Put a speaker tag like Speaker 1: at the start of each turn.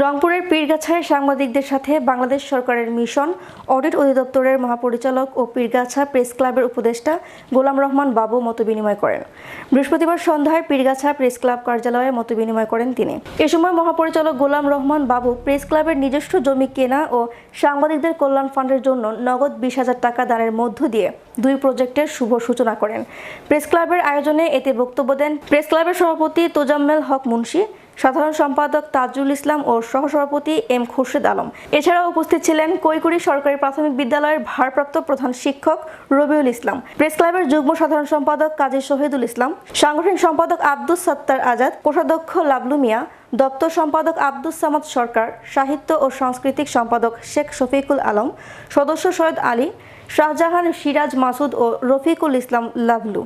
Speaker 1: রংপুরের পীরগাছায় সাংবাদিকদের সাথে বাংলাদেশ সরকারের মিশন, অডিট অধিদপ্তরের মহাপরিচালক ও পীরগাছা প্রেস ক্লাবের উপদেষ্টা গোলাম রহমান বাবু মতবিনিময় করেন। বৃহস্পতিবার সন্ধ্যায় পীরগাছা প্রেস ক্লাব কার্যালয়ে মতবিনিময় করেন তিনি। এ সময় মহাপরিচালক গোলাম রহমান বাবু প্রেস ক্লাবের নিজস্ব জমি কেনা ও সাংবাদিকদের কল্যাণ ফান্ডের জন্য নগদ বিশ হাজার টাকা দানের মধ্য দিয়ে দুই প্রজেক্টের শুভ সূচনা করেন। প্রেস ক্লাবের আয়োজনে এতে বক্তব্য দেন প্রেস ক্লাবের সভাপতি তোজাম্মেল হক মুন্সি সাধারণ সম্পাদক তাজুল ইসলাম ও সহসভাপতি এম খুরশেদ আলম। এছাড়াও উপস্থিত ছিলেন কৈকুড়ি সরকারি প্রাথমিক বিদ্যালয়ের ভারপ্রাপ্ত প্রধান শিক্ষক রবিউল ইসলাম, প্রেস ক্লাবের যুগ্ম সাধারণ সম্পাদক কাজী শহীদুল ইসলাম, সাংগঠনিক সম্পাদক আব্দুস সত্তার আজাদ, কোষাধ্যক্ষ লাবলু মিয়া, দপ্তর সম্পাদক আব্দুস সামাদ সরকার, সাহিত্য ও সাংস্কৃতিক সম্পাদক শেখ শফিকুল আলম, সদস্য সৈয়দ আলী, শাহজাহান সিরাজ মাসুদ ও রফিকুল ইসলাম লাভলু